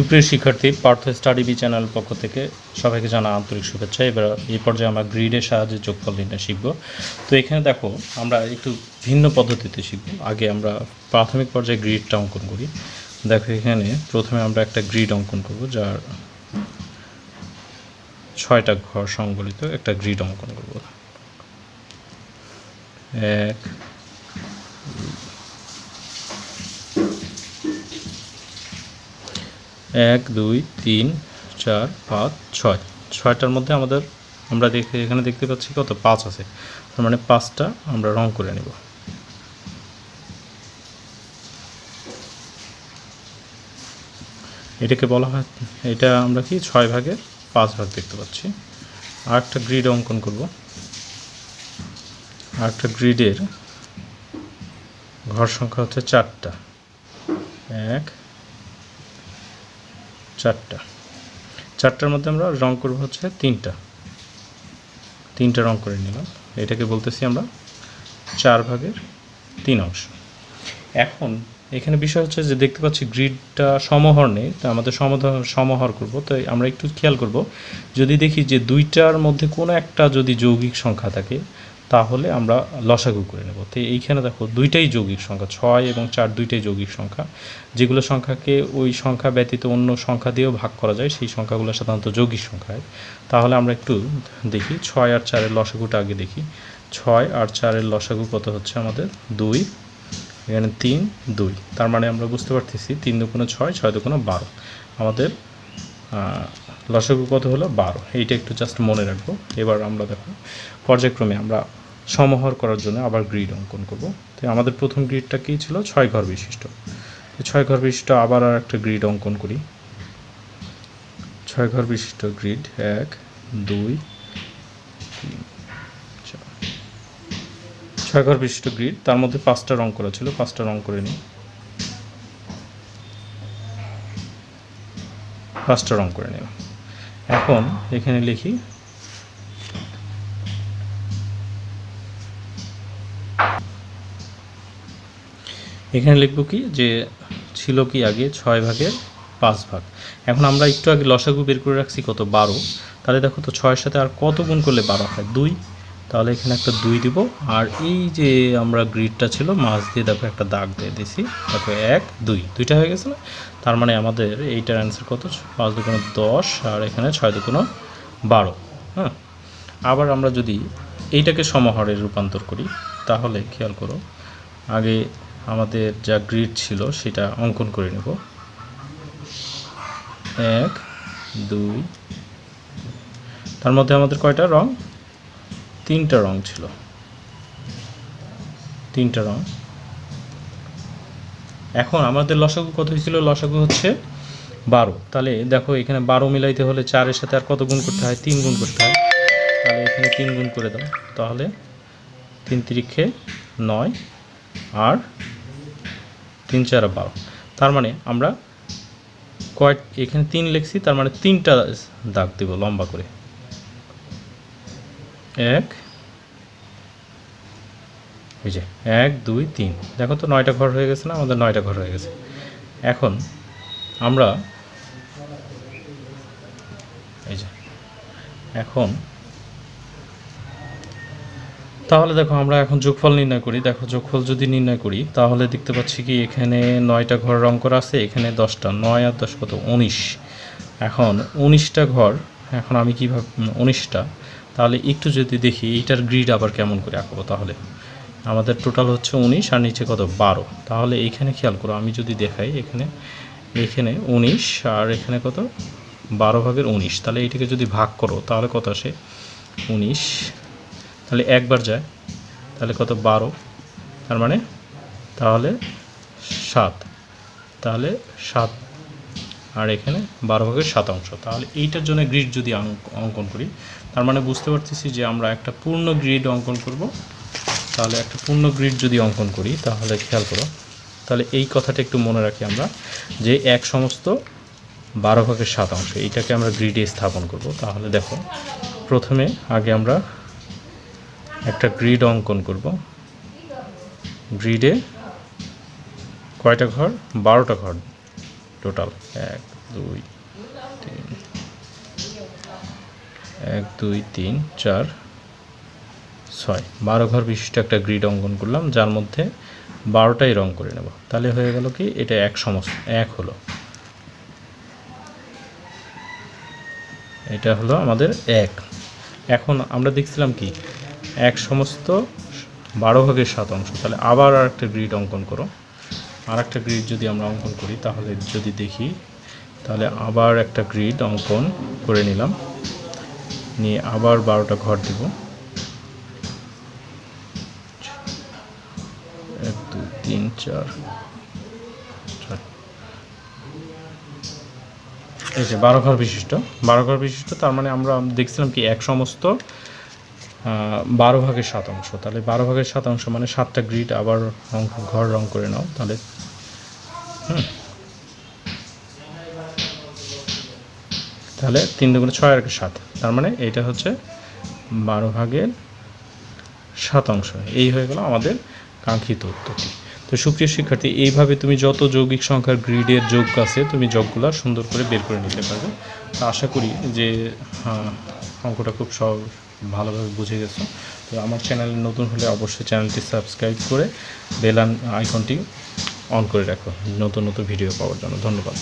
সুপ্রিয় শিক্ষার্থী, Partha study B channel পক্ষ থেকে সবাইকে জানা আন্তরিক শুভেচ্ছা। এবার এই পর্যায়ে আমরা গ্রিডের সাহায্যে যোগফল নির্ণয় শিখব। তো এখানে দেখো, আমরা একটু ভিন্ন পদ্ধতিতে শিখব। আগে আমরা প্রাথমিক পর্যায়ে গ্রিডটা অঙ্কন করি। দেখো এখানে প্রথমে আমরা একটা গ্রিড অঙ্কন করব, যার ছয়টা ঘর সংবলিত একটা গ্রিড অঙ্কন করব। এক এক, দুই, তিন, চার, পাঁচ, ছয়। ছয়টার মধ্যে আমাদের আমরা দেখে এখানে দেখতে পাচ্ছি কত? পাঁচ আছে। তার মানে পাঁচটা আমরা রং করে নেব। এটাকে বলা হয়, এটা আমরা কি? ছয় ভাগের পাঁচ ভাগ দেখতে পাচ্ছি। আর একটা গ্রিড অঙ্কন করব। আর একটা গ্রিডের ঘর সংখ্যা হচ্ছে চারটা। এক চারটা। চারটার মধ্যে আমরা রং করব হচ্ছে তিনটা। তিনটা রং করে নিলাম। এটাকে বলতেছি আমরা চার ভাগের তিন অংশ। এখন এখানে বিষয় হচ্ছে যে দেখতে পাচ্ছি গ্রিডটা সমহর নেই, তো আমাদের সমাহার করব। তো আমরা একটু খেয়াল করব, যদি দেখি যে দুইটার মধ্যে কোনো একটা যদি যৌগিক সংখ্যা থাকে তাহলে আমরা লসাগু করে নেব। তো এইখানে দেখো দুইটাই যৌগিক সংখ্যা, ছয় এবং চার দুইটাই যৌগিক সংখ্যা। যেগুলো সংখ্যাকে ওই সংখ্যা ব্যতীত অন্য সংখ্যা দিয়েও ভাগ করা যায়, সেই সংখ্যাগুলো সাধারণত যৌগিক সংখ্যা। হয় তাহলে আমরা একটু দেখি, ছয় আর চারের লসাগুটা আগে দেখি। ছয় আর চারের লসাগু কত হচ্ছে আমাদের? দুই, এখানে তিন, দুই। তার মানে আমরা বুঝতে পারতেছি তিন দুগুণে ছয় ছয় দুগুণে বারো। আমাদের লসাগু কত হলো? বারো। এইটা একটু জাস্ট মনে রাখব। এবার আমরা দেখো, পর্যায়ক্রমে আমরা সমাহার করার জন্য আবার গ্রিড অঙ্কন করব। তো আমাদের প্রথম গ্রিডটা কী ছিল? ছয় ঘর বিশিষ্ট। ছয় ঘর বিশিষ্ট আবার আর একটা গ্রিড অঙ্কন করি। ছয় ঘর বিশিষ্ট গ্রিড এক, দুই, তিন ছয় ঘর বিশিষ্ট গ্রিড তার মধ্যে পাঁচটা রং করা ছিল। পাঁচটা রং করে নিই। পাঁচটা রং করে নিলাম। এখন এখানে লিখি এখানে লিখব কি? যে ছিল কি আগে? ছয় ভাগের পাঁচ ভাগ। এখন আমরা একটু আগে লসাগু বের করে রাখছি কত? বারো। তাহলে দেখো তো ছয়ের সাথে আর কত গুণ করলে বারো হয়? দুই। তাহলে এখানে একটা দুই দিব। আর এই যে আমরা গ্রিডটা ছিল, মাছ দিয়ে দেখো একটা দাগ দিয়ে দিছি। দেখো এক, দুই। দুইটা হয়ে গেছে না? তার মানে আমাদের এইটার অ্যান্সার কত? পাঁচ দুগুণ দশ আর এখানে ছয় দুগুণ বারো। হ্যাঁ? আবার আমরা যদি এইটাকে সমাহারে রূপান্তর করি, তাহলে খেয়াল করো, আগে আমাদের যা গ্রিড ছিল সেটা অঙ্কন করে নেব। এক, দুই, তার মধ্যে আমাদের কয়টা রং? তিনটা রং ছিল। তিনটা রং। এখন আমাদের লসাগু কত হয়েছিল? লসাগু হচ্ছে বারো। তাহলে দেখো এখানে বারো মিলাইতে হলে চারের সাথে আর কত গুণ করতে হয়? তিন গুণ করতে হয়। তাহলে এখানে তিন গুণ করে দাও। তাহলে তিন তিরিক্ষে নয়। আর তিন চার বারো। তার মানে আমরা কয়েক, এখানে তিন লিখছি, তার মানে তিনটা দাগ দেব লম্বা করে। এক, এই যে এক, দুই, তিন। দেখো তো নয়টা ঘর হয়ে গেছে না? আমাদের নয়টা ঘর হয়ে গেছে। এখন আমরা, এই যে, এখন তাহলে দেখো আমরা এখন যোগফল নির্ণয় করি। দেখো যোগফল যদি নির্ণয় করি, তাহলে দেখতে পাচ্ছি কি এখানে নয়টা ঘর রং করা আছে, এখানে দশটা। নয় আর দশ কত? উনিশ। এখন উনিশটা ঘর, এখন আমি কীভাবে, উনিশটা। তাহলে একটু যদি দেখি, এইটার গ্রিড আবার কেমন করে আঁকবো তাহলে? আমাদের টোটাল হচ্ছে উনিশ আর নিচে কত? বারো। তাহলে এইখানে খেয়াল করো, আমি যদি দেখাই এখানে এখানে উনিশ আর এখানে কত? বারো ভাগের উনিশ। তাহলে এইটাকে যদি ভাগ করো, তাহলে কত আসে? উনিশ তাহলে একবার যায়, তাহলে কত? বারো। তার মানে তাহলে সাত। তাহলে সাত। আর এখানে বারো ভাগের সাত অংশ। তাহলে এইটার জন্য গ্রিড যদি অঙ্কন করি, তার মানে বুঝতে পারতেছি যে আমরা একটা পূর্ণ গ্রিড অঙ্কন করব। তাহলে একটা পূর্ণ গ্রিড যদি অঙ্কন করি, তাহলে খেয়াল করো, তাহলে এই কথাটা একটু মনে রাখি আমরা, যে এক সমস্ত বারো ভাগের সাত অংশ, এইটাকে আমরা গ্রিডে স্থাপন করব। তাহলে দেখো, প্রথমে আগে আমরা একটা গ্রিড অঙ্কন করব। গ্রিডে কয়টা ঘর? বারোটা ঘর টোটাল। এক, দুই, তিন। এক, দুই, তিন, চার, ছয়। বারো ঘর বিশিষ্ট একটা গ্রিড অঙ্কন করলাম, যার মধ্যে বারোটাই রং করে নেব। তাহলে হয়ে গেল কি? এটা এক সমস্ত, এক হলো। এটা হলো আমাদের এক। এখন আমরা দেখছিলাম কি? এক সমস্ত বারো ভাগের সাত অংশ। তাহলে আবার আর একটা গ্রিড অঙ্কন করো। আর একটা গ্রিড যদি আমরা অঙ্কন করি, তাহলে যদি দেখি, তাহলে আবার একটা গ্রিড অঙ্কন করে নিলাম। নিয়ে আবার বারোটা ঘর দিব। এক, দুই, তিন, চার এই যে বারো ঘর বিশিষ্ট। বারো ঘর বিশিষ্ট, তার মানে আমরা দেখছিলাম কি এক সমস্ত বারো ভাগের শতাংশ তাহলে বারো ভাগের শতাংশ মানে সাতটা গ্রিড আবার রং ঘর রং করে নাও তাহলে। তাহলে তিন দুগুণে ছয় আর সাত। তার মানে এইটা হচ্ছে বারো ভাগের সাত অংশ। এই হয়ে গেল আমাদের কাঙ্ক্ষিত উত্তরটি তো সুপ্রিয় শিক্ষার্থী এইভাবে তুমি যত যৌগিক সংখ্যার গ্রিডের যোগ আছে তুমি যোগগুলো সুন্দর করে বের করে নিতে পারবে। তো আশা করি যে হ্যাঁ, অঙ্কটা খুব সহজ ভালোভাবে বুঝে গেছো। তো আমার চ্যানেলে নতুন হলে অবশ্যই চ্যানেলটি সাবস্ক্রাইব করে বেলান আইকনটি অন করে রাখো। নতুন নতুন ভিডিও পাওয়ার জন্য ধন্যবাদ।